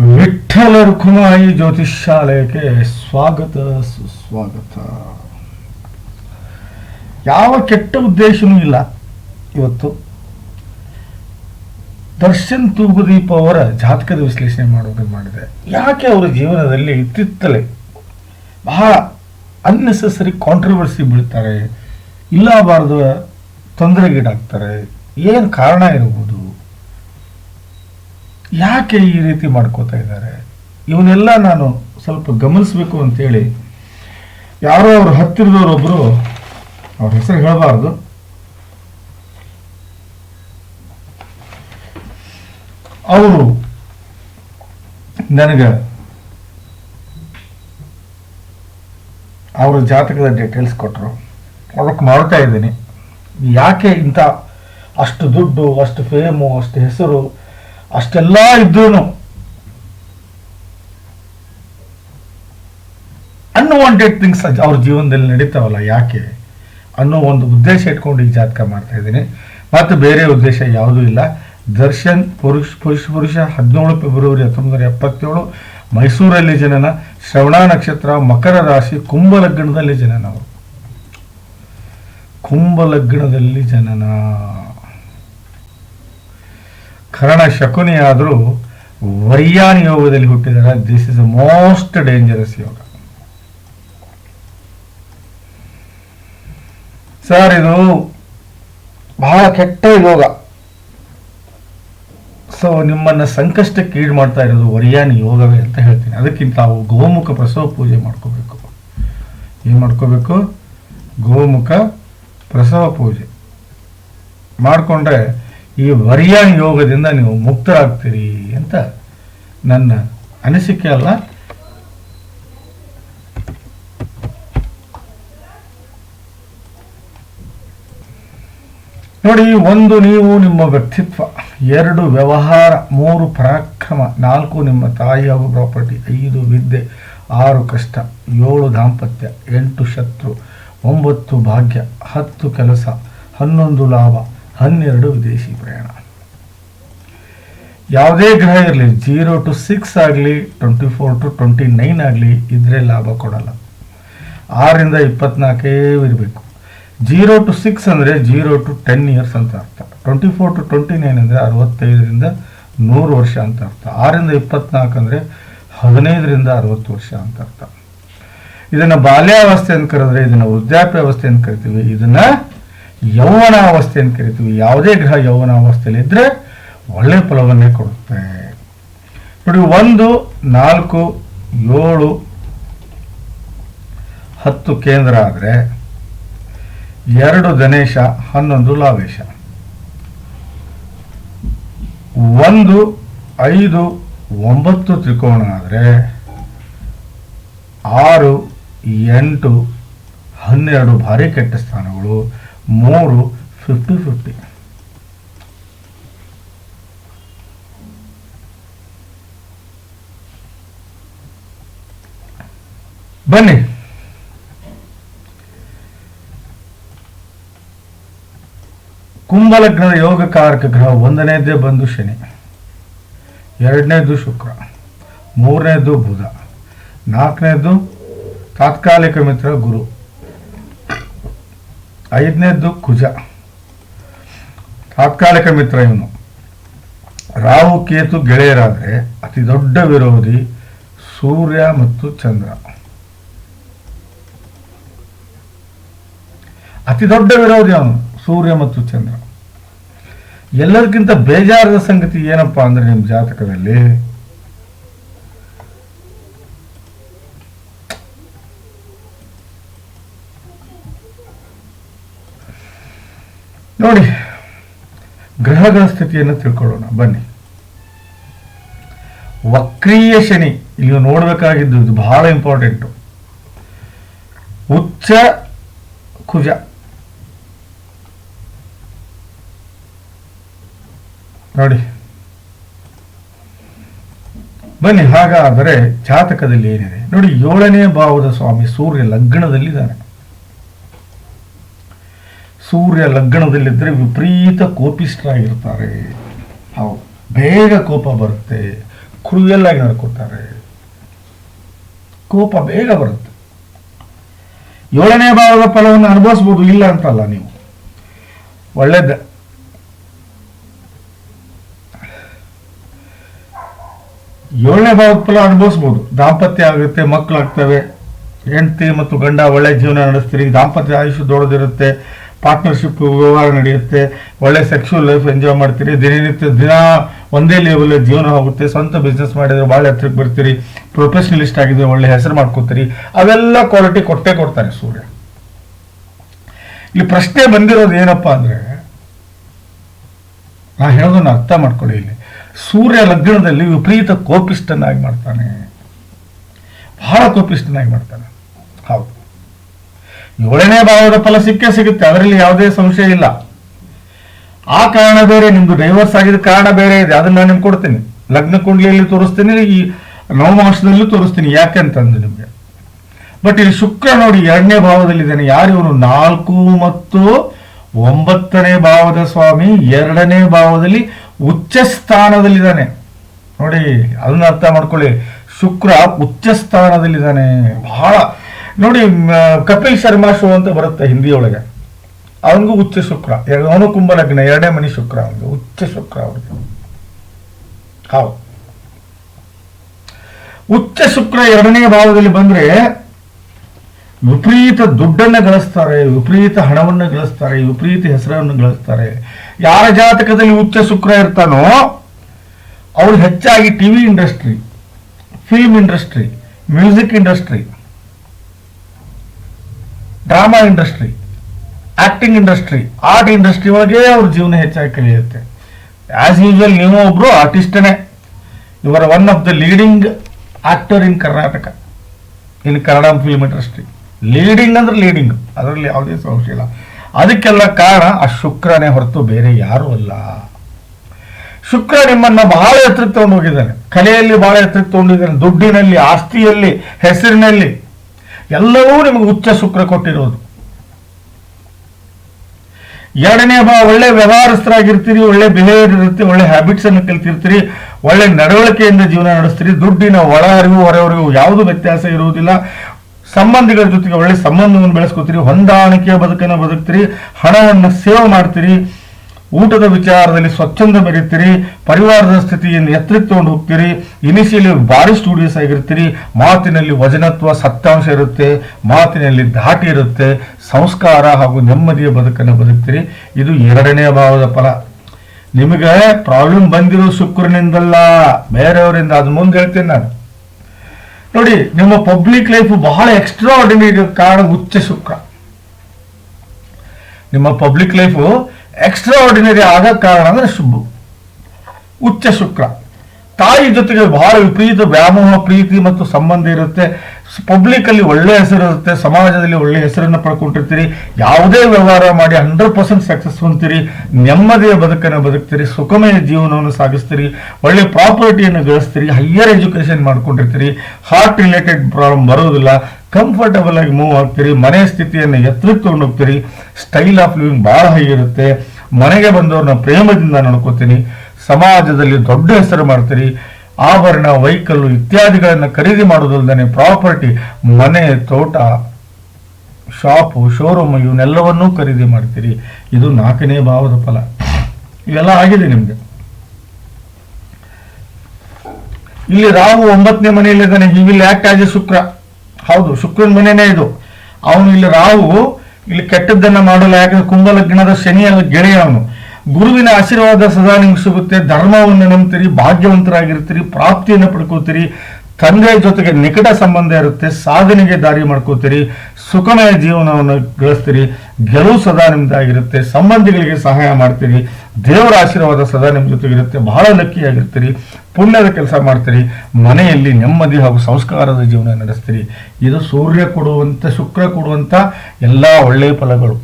ವಿಠ್ಠಲ ರುಕುಮಾಯಿ ಜ್ಯೋತಿಷಾಲಯಕ್ಕೆ ಸ್ವಾಗತ, ಸುಸ್ವಾಗತ. ಯಾವ ಕೆಟ್ಟ ಉದ್ದೇಶನೂ ಇಲ್ಲ ಇವತ್ತು. ದರ್ಶನ್ ತೂಗುದೀಪ ಅವರ ಜಾತಕದ ವಿಶ್ಲೇಷಣೆ ಮಾಡೋದನ್ನು ಮಾಡಿದೆ. ಯಾಕೆ ಅವರ ಜೀವನದಲ್ಲಿ ಇತ್ತಿತ್ತಲೇ ಬಹಳ ಅನ್ನೆಸೆಸರಿ ಕಾಂಟ್ರವರ್ಸಿ ಬೀಳ್ತಾರೆ. ಇಲ್ಲಬಾರದು ತೊಂದರೆಗೀಡಾಗ್ತಾರೆ. ಏನು ಕಾರಣ ಇರಬಹುದು ಯಾಕೆ ಈ ರೀತಿ ಮಾಡ್ಕೋತಾ ಇದ್ದಾರೆ? ಇವನ್ನೆಲ್ಲ ನಾನು ಸ್ವಲ್ಪ ಗಮನಿಸಬೇಕು ಅಂತೇಳಿ ಯಾರೋ ಅವ್ರ ಹತ್ತಿರದವರೊಬ್ಬರು ಅವ್ರ ಹೆಸರು ಹೇಳಬಾರ್ದು. ಅವರು ನನಗೆ ಅವರ ಜಾತಕದ ಡೀಟೇಲ್ಸ್ ಕೊಟ್ಟರು ಅದಕ್ಕೆ ಮಾಡ್ತಾ ಇದ್ದೀನಿ. ಯಾಕೆ ಇಂಥ ಅಷ್ಟು ದುಡ್ಡು, ಅಷ್ಟು ಫೇಮು ಅಷ್ಟು ಹೆಸರು ಅಷ್ಟೆಲ್ಲ ಇದ್ರೂ ಅನ್ವಾಂಟೆಡ್ ಥಿಂಗ್ಸ್ ಅವ್ರ ಜೀವನದಲ್ಲಿ ನಡೀತಾವಲ್ಲ, ಯಾಕೆ? ಅನ್ನೋ ಒಂದು ಉದ್ದೇಶ ಇಟ್ಕೊಂಡು ಈ ಜಾತಕ ಮಾಡ್ತಾ ಇದ್ದೀನಿ. ಮತ್ತು ಬೇರೆ ಉದ್ದೇಶ ಯಾವುದೂ ಇಲ್ಲ. ದರ್ಶನ್, ಪುರುಷ ಪುರುಷ ಪುರುಷ, ಹದಿನೇಳು ಫೆಬ್ರವರಿ ಹತ್ತೊಂಬತ್ತು ಎಪ್ಪತ್ತೇಳು, ಮೈಸೂರಲ್ಲಿ ಜನನ, ಶ್ರವಣ ನಕ್ಷತ್ರ, ಮಕರ ರಾಶಿ, ಕುಂಭ ಲಗ್ನದಲ್ಲಿ ಜನನ ಅವರು. ಕುಂಭ ಲಗ್ನದಲ್ಲಿ ಜನನ. ಕರ್ಣ ಶಕುನಿಯಾದರೂ ಆದರೂ ವೈಯಾನ್ ಯೋಗದಲ್ಲಿ ಹುಟ್ಟಿದರೆ this is a most dangerous yoga. Sir, ಇದು ಬಹಳ ಕೆಟ್ಟ ಯೋಗ. ಸೊ ನಿಮ್ಮನ್ನ ಸಂಕಷ್ಟಕ್ಕೆ ಈಡ್ ಮಾಡ್ತಾ ಇರೋದು ವರಿಯಾನಿ ಯೋಗವೇ ಅಂತ ಹೇಳ್ತೀನಿ. ಅದಕ್ಕಿಂತ ನಾವು ಗೋಮುಖ ಪ್ರಸವ ಪೂಜೆ ಮಾಡ್ಕೋಬೇಕು. ಏನು ಮಾಡ್ಕೋಬೇಕು? ಗೋಮುಖ ಪ್ರಸವ ಪೂಜೆ. ಮಾಡಿಕೊಂಡ್ರೆ ಈ ವರಿಯಾನ್ ಯೋಗದಿಂದ ನೀವು ಮುಕ್ತರಾಗ್ತೀರಿ ಅಂತ ನನ್ನ ಅನಿಸಿಕೆ ಅಲ್ಲ. ನೋಡಿ, ಒಂದು ನೀವು ನಿಮ್ಮ ವ್ಯಕ್ತಿತ್ವ, ಎರಡು ವ್ಯವಹಾರ, ಮೂರು ಪರಾಕ್ರಮ, ನಾಲ್ಕು ನಿಮ್ಮ ತಾಯಿ ಹಾಗೂ ಪ್ರಾಪರ್ಟಿ, ಐದು ವಿದ್ಯೆ, ಆರು ಕಷ್ಟ, ಏಳು ದಾಂಪತ್ಯ, ಎಂಟು ಶತ್ರು, ಒಂಬತ್ತು ಭಾಗ್ಯ, ಹತ್ತು ಕೆಲಸ, ಹನ್ನೊಂದು ಲಾಭ ಹನ್ನೆರಡು ವಿದೇಶಿ ಪ್ರಯಾಣ. ಯಾವುದೇ ಗ್ರಹ ಇರಲಿ ಜೀರೋ ಟು ಸಿಕ್ಸ್ ಆಗಲಿ twenty four to twenty nine ಆಗಲಿ, ಇದ್ರೆ ಲಾಭ ಕೊಡಲ್ಲ. ಆರರಿಂದ ಇಪ್ಪತ್ನಾಲ್ಕೇ ಇರಬೇಕು. ಜೀರೋ ಟು ಸಿಕ್ಸ್ ಅಂದರೆ ಜೀರೋ ಟು ಟೆನ್ ಇಯರ್ಸ್ ಅಂತ ಅರ್ಥ. Twenty four to twenty nine ಅಂದರೆ ಅರವತ್ತೈದರಿಂದ ನೂರು ವರ್ಷ ಅಂತ ಅರ್ಥ. ಆರಿಂದ ಇಪ್ಪತ್ನಾಲ್ಕು ಅಂದರೆ ಹದಿನೈದರಿಂದ ಅರವತ್ತು ವರ್ಷ ಅಂತ ಅರ್ಥ. ಇದನ್ನು ಬಾಲ್ಯಾವಸ್ಥೆ ಅಂತ ಕರೆದ್ರೆ ಇದನ್ನು ವೃದ್ಧಾಪ್ಯಾವಸ್ಥೆ ಅಂತ ಕರಿತೀವಿ. ಇದನ್ನು ಯೌವನಾವಸ್ಥೆ ಅಂತ ಕರಿತೀವಿ. ಯಾವುದೇ ಗ್ರಹ ಯೌವನಾವಸ್ಥೆಯಲ್ಲಿ ಇದ್ದರೆ ಒಳ್ಳೆ ಫಲವನ್ನೇ ಕೊಡುತ್ತೆ. ನೋಡಿ, ಒಂದು, ನಾಲ್ಕು, ಏಳು, ಹತ್ತು ಕೇಂದ್ರ ಆದರೆ ಎರಡು ಗಣೇಶ, ಹನ್ನೊಂದು ಲಾವೇಶ. ಒಂದು, ಐದು, ಒಂಬತ್ತು ತ್ರಿಕೋಣ ಆದರೆ ಆರು, ಎಂಟು, ಹನ್ನೆರಡು ಭಾರಿ ಕೆಟ್ಟ ಸ್ಥಾನಗಳು. ಮೂರು ಫಿಫ್ಟಿ ಫಿಫ್ಟಿ ಬನ್ನಿ. ಕುಂಭಲಗ್ನದ ಯೋಗಕಾರಕ ಗ್ರಹ ಒಂದನೇದೇ ಬಂದು ಶನಿ ಎರಡನೇದು ಶುಕ್ರ ಮೂರನೇದು ಬುಧ ನಾಲ್ಕನೇದು ತಾತ್ಕಾಲಿಕ ಮಿತ್ರ ಗುರು. ಐದನೇದ್ದು ಕುಜ. ತಾತ್ಕಾಲಿಕ ಮಿತ್ರ ಇವನು. ರಾಹು, ಕೇತು ಗೆಳೆಯರಾದರೆ ಅತಿ ದೊಡ್ಡ ವಿರೋಧಿ ಸೂರ್ಯ ಮತ್ತು ಚಂದ್ರ. ಅತಿ ದೊಡ್ಡ ವಿರೋಧಿ ಅವನು, ಸೂರ್ಯ ಮತ್ತು ಚಂದ್ರ. ಎಲ್ಲರಿಗಿಂತ ಬೇಜಾರದ ಸಂಗತಿ ಏನಪ್ಪಾ ಅಂದ್ರೆ ನಿಮ್ಮ ಜಾತಕದಲ್ಲಿ ನೋಡಿ, ಗ್ರಹಗಳ ಸ್ಥಿತಿಯನ್ನು ತಿಳ್ಕೊಳ್ಳೋಣ. ಬನ್ನಿ. ವಕ್ರೀಯ ಶನಿ, ಇಲ್ಲಿ ನೋಡಬೇಕಾಗಿದ್ದು ಇದು ಬಹಳ ಇಂಪಾರ್ಟೆಂಟು ಉಚ್ಚ ಕುಜ. ನೋಡಿ. ಬನ್ನಿ, ಹಾಗಾದರೆ ಜಾತಕದಲ್ಲಿ ಏನಿದೆ? ನೋಡಿ, ಏಳನೇ ಭಾವದ ಸ್ವಾಮಿ ಸೂರ್ಯ ಲಗ್ನದಲ್ಲಿದ್ದಾನೆ. ಸೂರ್ಯ ಲಗ್ನದಲ್ಲಿದ್ದರೆ ವಿಪರೀತ ಕೋಪಿಷ್ಠರಾಗಿರ್ತಾರೆ. ಹೌದು. ಬೇಗ ಕೋಪ ಬರುತ್ತೆ. ಕ್ರೂಯಲ್ ಆಗಿ ನಡ್ಕೋತಾರೆ ಕೋಪ ಬೇಗ ಬರುತ್ತೆ. ಏಳನೇ ಭಾವದ ಫಲವನ್ನು ಅನುಭವಿಸ್ಬೋದು, ಇಲ್ಲ ಅಂತಲ್ಲ ನೀವು. ಒಳ್ಳೇದ. ಏಳನೇ ಭಾವದ ಫಲ ಅನುಭವಿಸ್ಬೋದು. ದಾಂಪತ್ಯ ಆಗುತ್ತೆ, ಮಕ್ಕಳಾಗ್ತವೆ. ಹೆಂಡತಿ ಮತ್ತು ಗಂಡ ಒಳ್ಳೆ ಜೀವನ ನಡೆಸ್ತೀರಿ, ದಾಂಪತ್ಯ ಆಯುಷ್ಯ ದೊಡ್ಡದಿರುತ್ತೆ. ಪಾರ್ಟ್ನರ್ಶಿಪ್ ವ್ಯವಹಾರ ನಡೆಯುತ್ತೆ, ಒಳ್ಳೆ ಸೆಕ್ಷುವಲ್ ಲೈಫ್ ಎಂಜಾಯ್ ಮಾಡ್ತೀರಿ, ದಿನನಿತ್ಯ ದಿನ ಒಂದೇ ಲೆವೆಲ್ ಜೀವನ ಹೋಗುತ್ತೆ, ಸ್ವಂತ ಬಿಸ್ನೆಸ್ ಮಾಡಿದರೆ ಭಾಳ ಹತ್ರಕ್ಕೆ ಬರ್ತೀರಿ ಪ್ರೊಫೆಷನಲಿಸ್ಟ್ ಆಗಿದ್ರೆ ಒಳ್ಳೆ ಹೆಸರು ಮಾಡ್ಕೋತೀರಿ, ಅವೆಲ್ಲ ಕ್ವಾಲಿಟಿ ಕೊಟ್ಟೇ ಕೊಡ್ತಾರೆ ಸೂರ್ಯ. ಇಲ್ಲಿ ಪ್ರಶ್ನೆ ಬಂದಿರೋದು ಏನಪ್ಪ ಅಂದ್ರೆ, ನಾ ಹೇಳೋದನ್ನು ಅರ್ಥ ಮಾಡ್ಕೊಳ್ಳಿ ಇಲ್ಲಿ. ಸೂರ್ಯ ಲಗ್ನದಲ್ಲಿ ವಿಪರೀತ ಕೋಪಿಷ್ಟನಾಗಿ ಮಾಡ್ತಾನೆ. ಬಹಳ ಕೋಪಿಷ್ಟನಾಗಿ ಮಾಡ್ತಾನೆ. ಹೌದು. ಏಳನೇ ಭಾವದ ಫಲ ಸಿಕ್ಕೇ ಸಿಗುತ್ತೆ, ಅದರಲ್ಲಿ ಯಾವುದೇ ಸಂಶಯ ಇಲ್ಲ. ಆ ಕಾರಣ ಬೇರೆ, ನಿಮ್ದು ಡೈವರ್ಸ್ ಆಗಿದ ಕಾರಣ ಬೇರೆ ಇದೆ, ಅದನ್ನ ನಾನು ನಿಮ್ಗೆ ಕೊಡ್ತೀನಿ. ಲಗ್ನ ಕುಂಡ್ಲಿಯಲ್ಲಿ ತೋರಿಸ್ತೀನಿ, ಈ ನವಮಾಸದಲ್ಲೂ ತೋರಿಸ್ತೀನಿ ಯಾಕೆಂತಂದು ನಿಮಗೆ. ಬಟ್ ಇಲ್ಲಿ ಶುಕ್ರ ನೋಡಿ ಎರಡನೇ ಭಾವದಲ್ಲಿ ಇದ್ದಾನೆ ಯಾರು ಇವರು? ನಾಲ್ಕು ಮತ್ತು ಒಂಬತ್ತನೇ ಭಾವದ ಸ್ವಾಮಿ, ಎರಡನೇ ಭಾವದಲ್ಲಿ ಉಚ್ಚ ಸ್ಥಾನದಲ್ಲಿದ್ದಾನೆ. ನೋಡಿ, ಅದನ್ನ ಅರ್ಥ ಮಾಡ್ಕೊಳ್ಳಿ. ಶುಕ್ರ ಉಚ್ಚ ಸ್ಥಾನದಲ್ಲಿದ್ದಾನೆ, ಬಹಳ ನೋಡಿ ಕಪಿಲ್ ಶರ್ಮಾ ಶೋ ಅಂತ ಬರುತ್ತೆ ಹಿಂದಿಯೊಳಗೆ. ಅವನಿಗೂ ಉಚ್ಚ ಶುಕ್ರ. ಅವನು ಕುಂಭ ಲಗ್ನ ಎರಡನೇ ಮನಿ ಶುಕ್ರ ಅವನಿಗೆ. ಉಚ್ಚ ಶುಕ್ರ ಅವ್ರಿಗೆ ಹೌದು. ಉಚ್ಚ ಶುಕ್ರ ಎರಡನೇ ಭಾವದಲ್ಲಿ ಬಂದ್ರೆ ವಿಪರೀತ ದುಡ್ಡನ್ನ ಗಳಿಸ್ತಾರೆ, ವಿಪರೀತ ಹಣವನ್ನು ಗಳಿಸ್ತಾರೆ, ವಿಪರೀತ ಹೆಸರನ್ನು ಗಳಿಸ್ತಾರೆ. ಯಾರ ಜಾತಕದಲ್ಲಿ ಉಚ್ಚ ಶುಕ್ರ ಇರ್ತಾನೋ, ಅವ್ರು ಹೆಚ್ಚಾಗಿ TV industry film industry music industry drama industry acting industry, art industry ಒಳಗೆ ಅವ್ರ ಜೀವನ ಹೆಚ್ಚಾಗಿ ಕಲಿಯುತ್ತೆ. ಆಸ್ ಯೂಶುವಲ್ ನೀವು ಒಬ್ಬರು ಆರ್ಟಿಸ್ಟನೇ ಇವರ one of the leading actor in Karnataka in Kannada film industry leading ಅಂದ್ರೆ ಲೀಡಿಂಗ್ ಅದರಲ್ಲಿ ಯಾವುದೇ ಸಂಶಯ ಇಲ್ಲ. ಅದಕ್ಕೆಲ್ಲ ಕಾರಣ, ಆ ಶುಕ್ರನೇ ಹೊರತು ಬೇರೆ ಯಾರೂ ಅಲ್ಲ. ಶುಕ್ರ ನಿಮ್ಮನ್ನು ಬಹಳ ಎತ್ತರಕ್ಕೆ ತಗೊಂಡು ಹೋಗಿದ್ದಾನೆ. ಕಲೆಯಲ್ಲಿ ಬಹಳ ಎತ್ತರಕ್ಕೆ ತಗೊಂಡಿದ್ದಾನೆ ದುಡ್ಡಿನಲ್ಲಿ, ಆಸ್ತಿಯಲ್ಲಿ, ಹೆಸರಿನಲ್ಲಿ ಎಲ್ಲವೂ ನಿಮಗೆ ಉಚ್ಚ ಶುಕ್ರ ಕೊಟ್ಟಿರೋದು. ಎರಡನೇ ಬಾ ಒಳ್ಳೆ ವ್ಯವಹಾರಸ್ಥರಾಗಿರ್ತೀರಿ, ಒಳ್ಳೆ ಬಿಹೇವಿಯರ್ ಇರುತ್ತೆ ಒಳ್ಳೆ ಹ್ಯಾಬಿಟ್ಸ್ ಅನ್ನು ಕಲ್ತಿರ್ತೀರಿ, ಒಳ್ಳೆ ನಡವಳಿಕೆಯಿಂದ ಜೀವನ ನಡೆಸ್ತೀರಿ, ದುಡ್ಡಿನ ಒಳ ಅರಿವು ಹೊರವರಿವು ಯಾವುದೂ ವ್ಯತ್ಯಾಸ ಇರುವುದಿಲ್ಲ. ಸಂಬಂಧಿಗಳ ಜೊತೆಗೆ ಒಳ್ಳೆ ಸಂಬಂಧವನ್ನು ಬೆಳೆಸ್ಕೋತೀರಿ, ಹೊಂದಾಣಿಕೆಯ ಬದುಕನ್ನು ಬದುಕ್ತೀರಿ, ಹಣವನ್ನು ಸೇವ್ ಮಾಡ್ತೀರಿ. ಊಟದ ವಿಚಾರದಲ್ಲಿ ಸ್ವಚ್ಛಂದ ಬೆರೀತೀರಿ ಪರಿವಾರದ ಸ್ಥಿತಿಯನ್ನು ಎತ್ತರಕ್ಕೆ ತಗೊಂಡು ಹೋಗ್ತೀರಿ ಇನಿಷಿಯಲಿ ಭಾರಿ ಸ್ಟೂಡಿಯಸ್ ಆಗಿರ್ತೀರಿ, ಮಾತಿನಲ್ಲಿ ವಜನತ್ವ ಸತ್ಯಾಂಶ ಇರುತ್ತೆ, ಮಾತಿನಲ್ಲಿ ಧಾಟಿ ಇರುತ್ತೆ, ಸಂಸ್ಕಾರ ಹಾಗೂ ನೆಮ್ಮದಿಯ ಬದುಕನ್ನು ಬದುಕ್ತೀರಿ. ಇದು ಎರಡನೇ ಭಾವದ ಫಲ. ನಿಮಗೆ ಪ್ರಾಬ್ಲಮ್ ಬಂದಿರೋ ಶುಕ್ರನಿಂದಲ್ಲ, ಬೇರೆಯವರಿಂದ ಅದು ಮುಂದೆ ಹೇಳ್ತೀನಿ ನಾನು. ನೋಡಿ, ನಿಮ್ಮ ಪಬ್ಲಿಕ್ ಲೈಫ್ ಬಹಳ ಎಕ್ಸ್ಟ್ರಾ ಆರ್ಡಿನರಿ ಕಾರಣ ಉಚ್ಚ ಶುಕ್ರ. ನಿಮ್ಮ ಪಬ್ಲಿಕ್ ಲೈಫು ಎಕ್ಸ್ಟ್ರಾ ಆರ್ಡಿನರಿ ಆಗ ಕಾರಣ ಅಂದ್ರೆ ಶುಭ. ಉಚ್ಚ ಶುಕ್ರ ತಾಯಿ ಜೊತೆಗೆ ಬಹಳ ವಿಪರೀತ ವ್ಯಾಮೋಹ, ಪ್ರೀತಿ ಮತ್ತು ಸಂಬಂಧ ಇರುತ್ತೆ. ಪಬ್ಲಿಕ್ ಅಲ್ಲಿ ಒಳ್ಳೆ ಹೆಸರು ಇರುತ್ತೆ. ಸಮಾಜದಲ್ಲಿ ಒಳ್ಳೆ ಹೆಸರನ್ನು ಪಡ್ಕೊಂಡಿರ್ತೀರಿ. ಯಾವುದೇ ವ್ಯವಹಾರ ಮಾಡಿ ಹಂಡ್ರೆಡ್ ಪರ್ಸೆಂಟ್ ಸಕ್ಸಸ್ ಹೊಂತೀರಿ ನೆಮ್ಮದಿಯ ಬದುಕನ್ನು ಬದುಕ್ತೀರಿ. ಸುಖಮಯ ಜೀವನವನ್ನು ಸಾಗಿಸ್ತೀರಿ. ಒಳ್ಳೆ ಪ್ರಾಪರ್ಟಿಯನ್ನು ಗಳಿಸ್ತೀರಿ. ಹೈಯರ್ ಎಜುಕೇಶನ್ ಮಾಡ್ಕೊಂಡಿರ್ತೀರಿ. ಹಾರ್ಟ್ ರಿಲೇಟೆಡ್ ಪ್ರಾಬ್ಲಮ್ ಬರೋದಿಲ್ಲ ಕಂಫರ್ಟಬಲ್ ಆಗಿ ಮೂವ್ ಆಗ್ತೀರಿ, ಮನೆ ಸ್ಥಿತಿಯನ್ನು ಎತ್ತರಕ್ಕೆ ತಗೊಂಡು ಹೋಗ್ತೀರಿ ಸ್ಟೈಲ್ ಆಫ್ ಲಿವಿಂಗ್ ಬಹಳ ಹೈಗಿರುತ್ತೆ. ಮನೆಗೆ ಬಂದವ್ರನ್ನ ಪ್ರೇಮದಿಂದ ನೋಡ್ಕೋತೀನಿ, ಸಮಾಜದಲ್ಲಿ ದೊಡ್ಡ ಹೆಸರು ಮಾಡ್ತೀರಿ, ಆಭರಣ, ವೈಕಲ್ಲು ಇತ್ಯಾದಿಗಳನ್ನು ಖರೀದಿ ಮಾಡೋದಲ್ಲದೆ ಪ್ರಾಪರ್ಟಿ ಮನೆ, ತೋಟ ಶಾಪು ಶೋರೂಮ್ ಇವನ್ನೆಲ್ಲವನ್ನೂ ಖರೀದಿ ಮಾಡ್ತೀರಿ. ಇದು ನಾಲ್ಕನೇ ಭಾವದ ಫಲ. ಇವೆಲ್ಲ ಆಗಿದೆ ನಿಮಗೆ. ಇಲ್ಲಿ ರಾಹು ಒಂಬತ್ತನೇ ಮನೆಯಲ್ಲಿದ್ದಾನೆ he will act a Shukra. ಹೌದು, ಶುಕ್ರನ ಮನೆನೇ ಇದು. ಅವನು ಇಲ್ಲಿ ರಾಹು, ಇಲ್ಲಿ ಕೆಟ್ಟದ್ದನ್ನ ಮಾಡಲ್ಲ, ಯಾಕಂದ್ರೆ ಕುಂಭಲಗ್ನದ ಶನಿಯ ಗೆಳೆಯ ಅವನು. ಗುರುವಿನ ಆಶೀರ್ವಾದ ಸದಾ ನಿಮ್ಗೆ ಸಿಗುತ್ತೆ ಧರ್ಮವನ್ನು ನಂಬ್ತೀರಿ, ಭಾಗ್ಯವಂತರಾಗಿರ್ತೀರಿ, ಪ್ರಾಪ್ತಿಯನ್ನು ಪಡ್ಕೋತೀರಿ, ತಂದೆಯ ಜೊತೆಗೆ ನಿಕಟ ಸಂಬಂಧ ಇರುತ್ತೆ, ಸಾಧನೆಗೆ ದಾರಿ ಮಾಡ್ಕೋತೀರಿ, ಸುಖಮಯ ಜೀವನವನ್ನು ಗಳಿಸ್ತೀರಿ, ಗೆಲುವು ಸದಾ ನಿಮ್ದಾಗಿರುತ್ತೆ, ಸಂಬಂಧಿಗಳಿಗೆ ಸಹಾಯ ಮಾಡ್ತೀರಿ, ದೇವರ ಆಶೀರ್ವಾದ ಸದಾ ನಿಮ್ಮ ಜೊತೆಗಿರುತ್ತೆ, ಬಹಳ ಲಕ್ಕಿ ಆಗಿರ್ತೀರಿ ಪುಣ್ಯದ ಕೆಲಸ ಮಾಡ್ತೀರಿ, ಮನೆಯಲ್ಲಿ ನೆಮ್ಮದಿ ಹಾಗೂ ಸಂಸ್ಕಾರದ ಜೀವನ ನಡೆಸ್ತೀರಿ. ಇದು ಸೂರ್ಯ ಕೊಡುವಂಥ ಶುಕ್ರ ಕೊಡುವಂಥ ಎಲ್ಲ ಒಳ್ಳೆಯ ಫಲಗಳು.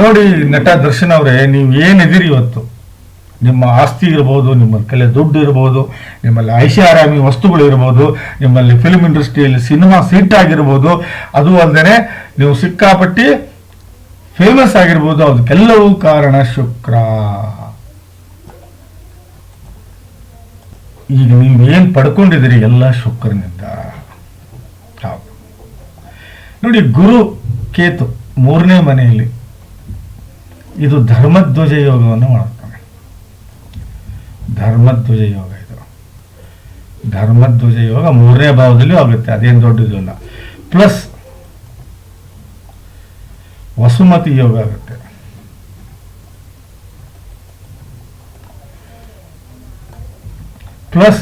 ನೋಡಿ, ನಟ ದರ್ಶನ್ ಅವರೇ, ನೀವು ಏನಿದ್ದೀರಿ ಇವತ್ತು? ನಿಮ್ಮ ಆಸ್ತಿ ಇರ್ಬೋದು ನಿಮ್ಮ ಕಲೆ ದುಡ್ಡು ಇರ್ಬೋದು, ನಿಮ್ಮಲ್ಲಿ ಐಷಾರಾಮಿ ವಸ್ತುಗಳು ಇರ್ಬೋದು, ನಿಮ್ಮಲ್ಲಿ ಫಿಲ್ಮ್ ಇಂಡಸ್ಟ್ರಿಯಲ್ಲಿ ಸಿನಿಮಾ ಸೀಟ್ ಆಗಿರ್ಬೋದು, ಅದು ಅಲ್ಲದೆ ನೀವು ಸಿಕ್ಕಾಪಟ್ಟಿ ಫೇಮಸ್ ಆಗಿರ್ಬೋದು, ಅದಕ್ಕೆಲ್ಲವೂ ಕಾರಣ ಶುಕ್ರ. ಈಗ ನೀವು ಏನು ಪಡ್ಕೊಂಡಿದ್ದೀರಿ? ಎಲ್ಲ ಶುಕ್ರನಿಂದ. ನೋಡಿ, ಗುರು ಕೇತು ಮೂರನೇ ಮನೆಯಲ್ಲಿ ಇದು ಧರ್ಮಧ್ವಜ ಯೋಗವನ್ನು ಮಾಡ್ತಾನೆ. ಧರ್ಮಧ್ವಜ ಯೋಗ ಇದು. ಧರ್ಮಧ್ವಜ ಯೋಗ ಮೂರನೇ ಭಾವದಲ್ಲಿ ಆಗುತ್ತೆ, ಅದೇನು ದೊಡ್ಡದು ಅಲ್ಲ ಪ್ಲಸ್ ವಸುಮತಿ ಯೋಗ ಆಗುತ್ತೆ. ಪ್ಲಸ್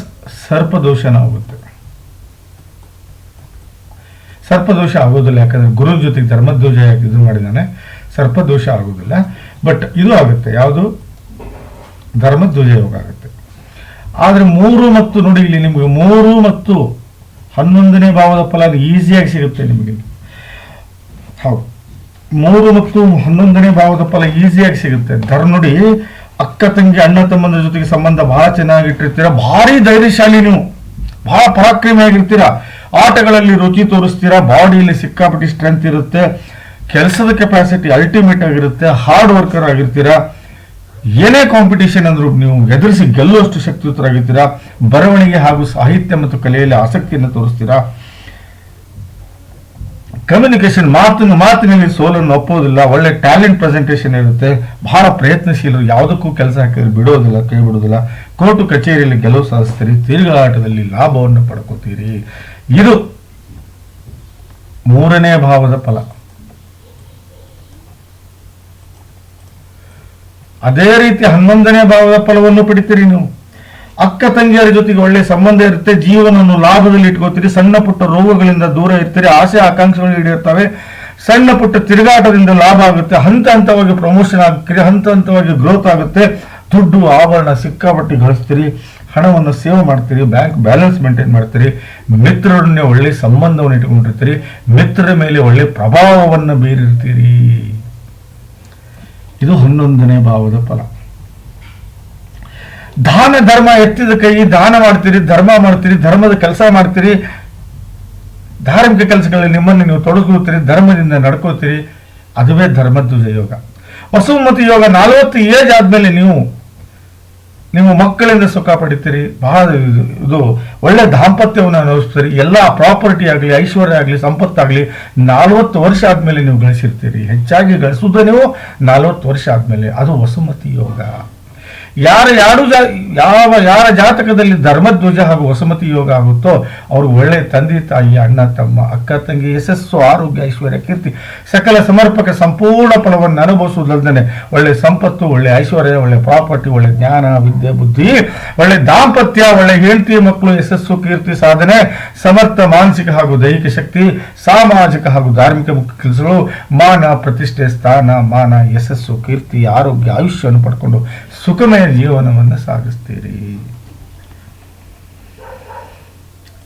ಸರ್ಪದೋಷನ ಆಗುತ್ತೆ. ಸರ್ಪದೋಷ ಆಗೋದಿಲ್ಲ, ಯಾಕಂದ್ರೆ ಗುರು ಜೊತೆಗೆ ಧರ್ಮಧ್ವಜ ಯಾಕೆ ಇದು ಮಾಡಿದಾನೆ ಸರ್ಪದೋಷ ಆಗೋದಿಲ್ಲ. ಬಟ್ ಇದು ಆಗುತ್ತೆ, ಯಾವುದು? ಧರ್ಮಧ್ವಜ ಯೋಗ ಆಗುತ್ತೆ. ಆದರೆ ಮೂರು ಮತ್ತು ನೋಡಿ ಇಲ್ಲಿ ನಿಮಗೆ ಮೂರು ಮತ್ತು ಹನ್ನೊಂದನೇ ಭಾವದ ಫಲ ಈಸಿಯಾಗಿ ಸಿಗುತ್ತೆ ನಿಮಗೆ. ಹೌದು. ಮೂರು ಮತ್ತು ಹನ್ನೊಂದನೇ ಭಾವದ ಫಲ ಈಸಿಯಾಗಿ ಸಿಗುತ್ತೆ. ಧರ್ಮ ನೋಡಿ ಅಕ್ಕ ತಂಗಿ, ಅಣ್ಣ ತಮ್ಮನ ಜೊತೆಗೆ ಸಂಬಂಧ ಬಹಳ ಚೆನ್ನಾಗಿಟ್ಟಿರ್ತೀರ. ಭಾರಿ ಧೈರ್ಯಶಾಲಿ ನೀವು. ಬಹಳ ಪರಾಕ್ರಮಿಯಾಗಿರ್ತೀರಾ. ಆಟಗಳಲ್ಲಿ ರುಚಿ ತೋರಿಸ್ತೀರಾ, ಬಾಡಿಯಲ್ಲಿ ಸಿಕ್ಕಾಪಟ್ಟಿ ಸ್ಟ್ರೆಂತ್ ಇರುತ್ತೆ. ಕೆಲಸದ ಕೆಪಾಸಿಟಿ ಅಲ್ಟಿಮೇಟ್ ಆಗಿರುತ್ತೆ. ಹಾರ್ಡ್ ವರ್ಕರ್ ಆಗಿರ್ತೀರಾ. ಏನೇ ಕಾಂಪಿಟೇಷನ್ ಅಂದ್ರೂ ನೀವು ಎದುರಿಸಿ ಗೆಲ್ಲುವಷ್ಟು ಶಕ್ತಿಯುತರಾಗಿರ್ತೀರಾ. ಬರವಣಿಗೆ ಹಾಗೂ ಸಾಹಿತ್ಯ ಮತ್ತು ಕಲೆಯಲ್ಲಿ ಆಸಕ್ತಿಯನ್ನು ತೋರಿಸ್ತೀರಾ. ಕಮ್ಯುನಿಕೇಶನ್ ಮಾತಿನ ಮಾತಿನಲ್ಲಿ ಸೋಲನ್ನು ಒಪ್ಪೋದಿಲ್ಲ ಒಳ್ಳೆ ಟ್ಯಾಲೆಂಟ್ ಪ್ರೆಸೆಂಟೇಷನ್ ಇರುತ್ತೆ, ಬಹಳ ಪ್ರಯತ್ನಶೀಲರು ಯಾವುದಕ್ಕೂ ಕೆಲಸ ಹಾಕಿದ್ರೆ ಬಿಡೋದಿಲ್ಲ ಕೈ ಬಿಡೋದಿಲ್ಲ ಕೋರ್ಟು ಕಚೇರಿಯಲ್ಲಿ ಗೆಲುವು ಸಾಧಿಸ್ತೀರಿ, ತಿರುಗಾಟದಲ್ಲಿ ಲಾಭವನ್ನು ಪಡ್ಕೋತೀರಿ. ಇದು ಮೂರನೇ ಭಾವದ ಫಲ. ಅದೇ ರೀತಿ ಹನ್ನೊಂದನೇ ಭಾವದ ಫಲವನ್ನು ಪಡಿತೀರಿ ನೀವು. ಅಕ್ಕ ತಂಗಿಯರ ಜೊತೆಗೆ ಒಳ್ಳೆ ಸಂಬಂಧ ಇರುತ್ತೆ, ಜೀವನವನ್ನು ಲಾಭದಲ್ಲಿ ಇಟ್ಕೋತೀರಿ, ಸಣ್ಣ ಪುಟ್ಟ ರೋಗಗಳಿಂದ ದೂರ ಇರ್ತೀರಿ, ಆಸೆ ಆಕಾಂಕ್ಷೆಗಳು ಈಡೇರ್ತವೆ. ಸಣ್ಣ ಪುಟ್ಟ ತಿರುಗಾಟದಿಂದ ಲಾಭ ಆಗುತ್ತೆ, ಹಂತ ಹಂತವಾಗಿ ಪ್ರಮೋಷನ್ ಆಗ್ತೀರಿ, ಹಂತ ಹಂತವಾಗಿ ಗ್ರೋತ್ ಆಗುತ್ತೆ. ದುಡ್ಡು, ಆಭರಣ ಸಿಕ್ಕಾಪಟ್ಟಿ ಗಳಿಸ್ತೀರಿ, ಹಣವನ್ನು ಸೇವ್ ಮಾಡ್ತೀರಿ ಬ್ಯಾಂಕ್ ಬ್ಯಾಲೆನ್ಸ್ ಮೇಂಟೈನ್ ಮಾಡ್ತೀರಿ. ಮಿತ್ರರನ್ನೇ ಒಳ್ಳೆ ಸಂಬಂಧವನ್ನು ಇಟ್ಕೊಂಡಿರ್ತೀರಿ ಮಿತ್ರರ ಮೇಲೆ ಒಳ್ಳೆ ಪ್ರಭಾವವನ್ನು ಬೀರಿರ್ತೀರಿ. ಇದು ಹನ್ನೊಂದನೇ ಭಾವದ ಫಲ. ದಾನ ಧರ್ಮ ಎತ್ತಿದ ಕೈ, ದಾನ ಮಾಡ್ತೀರಿ, ಧರ್ಮ ಮಾಡ್ತೀರಿ, ಧರ್ಮದ ಕೆಲಸ ಮಾಡ್ತೀರಿ, ಧಾರ್ಮಿಕ ಕೆಲಸಗಳಲ್ಲಿ ನಿಮ್ಮನ್ನು ನೀವು ತೊಡಗುತ್ತೀರಿ, ಧರ್ಮದಿಂದ ನಡ್ಕೋತೀರಿ, ಅದುವೇ ಧರ್ಮದ್ದು ಯೋಗ. ವಸುಮತಿ ಯೋಗ ನಲವತ್ತು ಏಜ್ ಆದ್ಮೇಲೆ ನೀವು ನೀವು ಮಕ್ಕಳಿಂದ ಸುಖ ಪಡಿತೀರಿ, ಬಹಳ ಇದು- ಇದು ಒಳ್ಳೆ ದಾಂಪತ್ಯವನ್ನು ಅನುಭವಿಸ್ತೀರಿ, ಎಲ್ಲ ಪ್ರಾಪರ್ಟಿ ಆಗಲಿ, ಐಶ್ವರ್ಯ ಆಗಲಿ, ಸಂಪತ್ತಾಗಲಿ, ನಲವತ್ತು ವರ್ಷ ಆದ್ಮೇಲೆ ನೀವು ಗಳಿಸಿರ್ತೀರಿ. ಹೆಚ್ಚಾಗಿ ಗಳಿಸುವುದು ನೀವು ನಲವತ್ತು ವರ್ಷ ಆದ್ಮೇಲೆ. ಅದು ವಸುಮತಿ ಯೋಗ. ಯಾರ ಯಾರು ಯಾವ ಯಾರ ಜಾತಕದಲ್ಲಿ ಧರ್ಮಧ್ವಜ ಹಾಗೂ ವಸಮತಿ ಯೋಗ ಆಗುತ್ತೋ ಅವರು ಒಳ್ಳೆ ತಂದೆ, ತಾಯಿ, ಅಣ್ಣ, ತಮ್ಮ, ಅಕ್ಕ, ತಂಗಿ, ಯಶಸ್ಸು, ಆರೋಗ್ಯ, ಐಶ್ವರ್ಯ, ಕೀರ್ತಿ, ಸಕಲ ಸಮರ್ಪಕ ಸಂಪೂರ್ಣ ಫಲವನ್ನು ಅನುಭವಿಸುವುದಲ್ಲದೆ ಒಳ್ಳೆ ಸಂಪತ್ತು, ಒಳ್ಳೆ ಐಶ್ವರ್ಯ, ಒಳ್ಳೆ ಪ್ರಾಪರ್ಟಿ, ಒಳ್ಳೆ ಜ್ಞಾನ, ವಿದ್ಯೆ, ಬುದ್ಧಿ, ಒಳ್ಳೆ ದಾಂಪತ್ಯ, ಒಳ್ಳೆ ಹೆಂಡತಿ, ಮಕ್ಕಳು, ಯಶಸ್ಸು, ಕೀರ್ತಿ, ಸಾಧನೆ, ಸಮರ್ಥ, ಮಾನಸಿಕ ಹಾಗೂ ದೈಹಿಕ ಶಕ್ತಿ, ಸಾಮಾಜಿಕ ಹಾಗೂ ಧಾರ್ಮಿಕ ಮುಖ್ಯ ಕೆಲಸಗಳು, ಮಾನ, ಪ್ರತಿಷ್ಠೆ, ಸ್ಥಾನ, ಮಾನ, ಯಶಸ್ಸು, ಕೀರ್ತಿ, ಆರೋಗ್ಯ, ಆಯುಷ್ಯವನ್ನು ಪಡ್ಕೊಂಡು ಸುಖಮಯ ಜೀವನವನ್ನು ಸಾಗಿಸ್ತೀರಿ.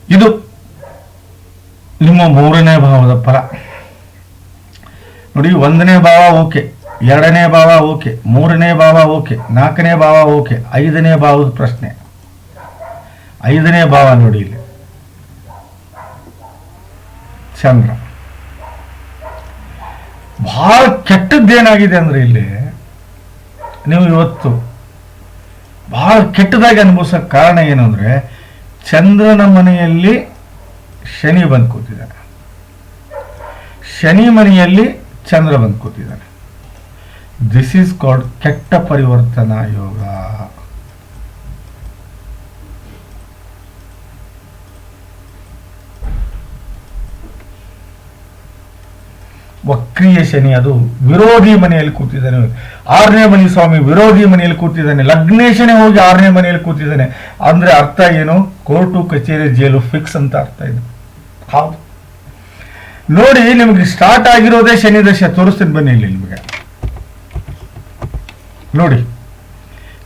ಇದು ನಿಮ್ಮ ಮೂರನೇ ಭಾವದ ಫಲ. ನೋಡಿ, ಒಂದನೇ ಭಾವ ಓಕೆ, ಎರಡನೇ ಭಾವ ಓಕೆ, ಮೂರನೇ ಭಾವ ಓಕೆ, ನಾಲ್ಕನೇ ಭಾವ ಓಕೆ, ಐದನೇ ಭಾವದ ಪ್ರಶ್ನೆ. ಐದನೇ ಭಾವ ನೋಡಿ ಇಲ್ಲಿ. ಚಂದ್ರ. ಬಹಳ ಕೆಟ್ಟದ್ದೇನಾಗಿದೆ ಅಂದ್ರೆ ಇಲ್ಲಿ, ನೀವು ಇವತ್ತು ಬಹಳ ಕೆಟ್ಟದಾಗಿ ಅನುಭವಿಸೋಕ್ಕೆ ಕಾರಣ ಏನು ಅಂದರೆ, ಚಂದ್ರನ ಮನೆಯಲ್ಲಿ ಶನಿ ಬಂದು ಕೂತಿದ್ದಾನೆ. ಶನಿ ಮನೆಯಲ್ಲಿ ಚಂದ್ರ ಬಂದು ಕೂತಿದ್ದಾನೆ. ದಿಸ್ ಈಸ್ ಕಾಲ್ಡ್ ಕೆಟ್ಟ ಪರಿವರ್ತನಾ ಯೋಗ. ವಕ್ರೀಯ ಶನಿ ಅದು ವಿರೋಧಿ ಮನೆಯಲ್ಲಿ ಕೂತಿದ್ದಾನೆ. ಆರನೇ ಮನೆ ಸ್ವಾಮಿ ವಿರೋಧಿ ಮನೆಯಲ್ಲಿ ಕೂತಿದ್ದಾನೆ. ಲಗ್ನೇಶನೇ ಹೋಗಿ ಆರನೇ ಮನೆಯಲ್ಲಿ ಕೂತಿದ್ದಾನೆ. ಅಂದ್ರೆ ಅರ್ಥ ಏನು? ಕೋರ್ಟು, ಕಚೇರಿ, ಜೈಲು ಫಿಕ್ಸ್ ಅಂತ ಅರ್ಥ ಇದೆ. ಹೌದು. ನೋಡಿ, ನಿಮಗೆ ಸ್ಟಾರ್ಟ್ ಆಗಿರೋದೇ ಶನಿ ದಶೆ. ತೋರಿಸ್ತೀನಿ ಬನ್ನಿ ಇಲ್ಲಿ ನಿಮಗೆ. ನೋಡಿ,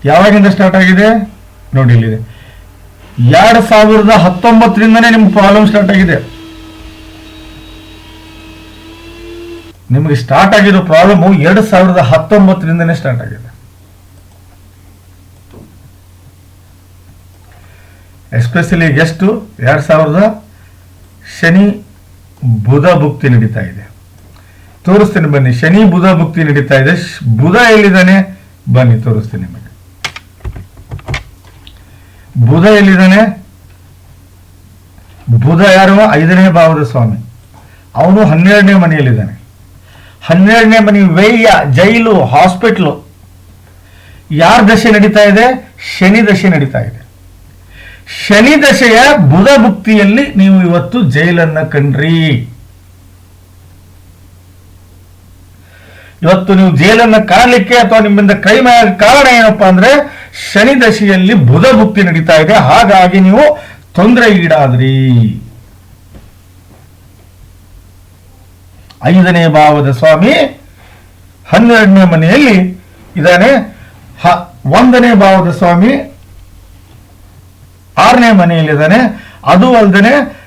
ಯಾವಾಗಿಂದ ಸ್ಟಾರ್ಟ್ ಆಗಿದೆ? ನೋಡಿ ಇಲ್ಲಿದೆ. ಎರಡು ಸಾವಿರದ ಹತ್ತೊಂಬತ್ತರಿಂದನೇ ನಿಮ್ಗೆ ಪ್ರಾಬ್ಲಮ್ ಸ್ಟಾರ್ಟ್ ಆಗಿದೆ. ನಿಮಗೆ ಸ್ಟಾರ್ಟ್ ಆಗಿರೋ ಪ್ರಾಬ್ಲಮ್ ಎರಡು ಸಾವಿರದ ಹತ್ತೊಂಬತ್ತರಿಂದನೇ ಸ್ಟಾರ್ಟ್ ಆಗಿದೆ. ಎಸ್ಪೆಷಲಿ ಎಷ್ಟು ಎರಡು ಸಾವಿರದ ಶನಿ ಬುಧ ಭುಕ್ತಿ ನಡೀತಾ ಇದೆ. ತೋರಿಸ್ತೀನಿ ಬನ್ನಿ, ಶನಿ ಬುಧ ಭುಕ್ತಿ ನಡೀತಾ ಇದೆ. ಬುಧ ಎಲ್ಲಿದ್ದಾನೆ? ಬನ್ನಿ, ತೋರಿಸ್ತೀನಿ ನಿಮಗೆ. ಬುಧ ಎಲ್ಲಿದ್ದಾನೆ? ಬುಧ ಯಾರು? ಐದನೇ ಭಾವದ ಸ್ವಾಮಿ. ಅವನು ಹನ್ನೆರಡನೇ ಮನೆಯಲ್ಲಿದ್ದಾನೆ. ಹನ್ನೆರಡನೇ ಮನೆ ವ್ಯಯ ಜೈಲು, ಹಾಸ್ಪಿಟ್ಲು. ಯಾರ ದಶೆ ನಡೀತಾ ಇದೆ? ಶನಿ ದಶೆ ನಡೀತಾ ಇದೆ. ಶನಿ ದಶೆಯ ಬುಧ ಭುಕ್ತಿಯಲ್ಲಿ ನೀವು ಇವತ್ತು ಜೈಲನ್ನ ಕಂಡ್ರಿ. ಇವತ್ತು ನೀವು ಜೈಲನ್ನ ಕಾಣಲಿಕ್ಕೆ ಅಥವಾ ನಿಮ್ಮಿಂದ ಕೈ ಆಗ ಕಾರಣ ಏನಪ್ಪಾ ಅಂದ್ರೆ ಶನಿ ದಶೆಯಲ್ಲಿ ಬುಧ ಭುಕ್ತಿ ನಡೀತಾ ಇದೆ. ಹಾಗಾಗಿ ನೀವು ತೊಂದರೆ ಈಡಾದ್ರಿ. ಐದನೇ ಭಾವದ ಸ್ವಾಮಿ ಹನ್ನೆರಡನೇ ಮನೆಯಲ್ಲಿ ಇದ್ದಾನೆ. ಹ- ಒಂದನೇ ಭಾವದ ಸ್ವಾಮಿ ಆರನೇ ಮನೆಯಲ್ಲಿದ್ದಾನೆ ಅದು ಅಲ್ಲದೆ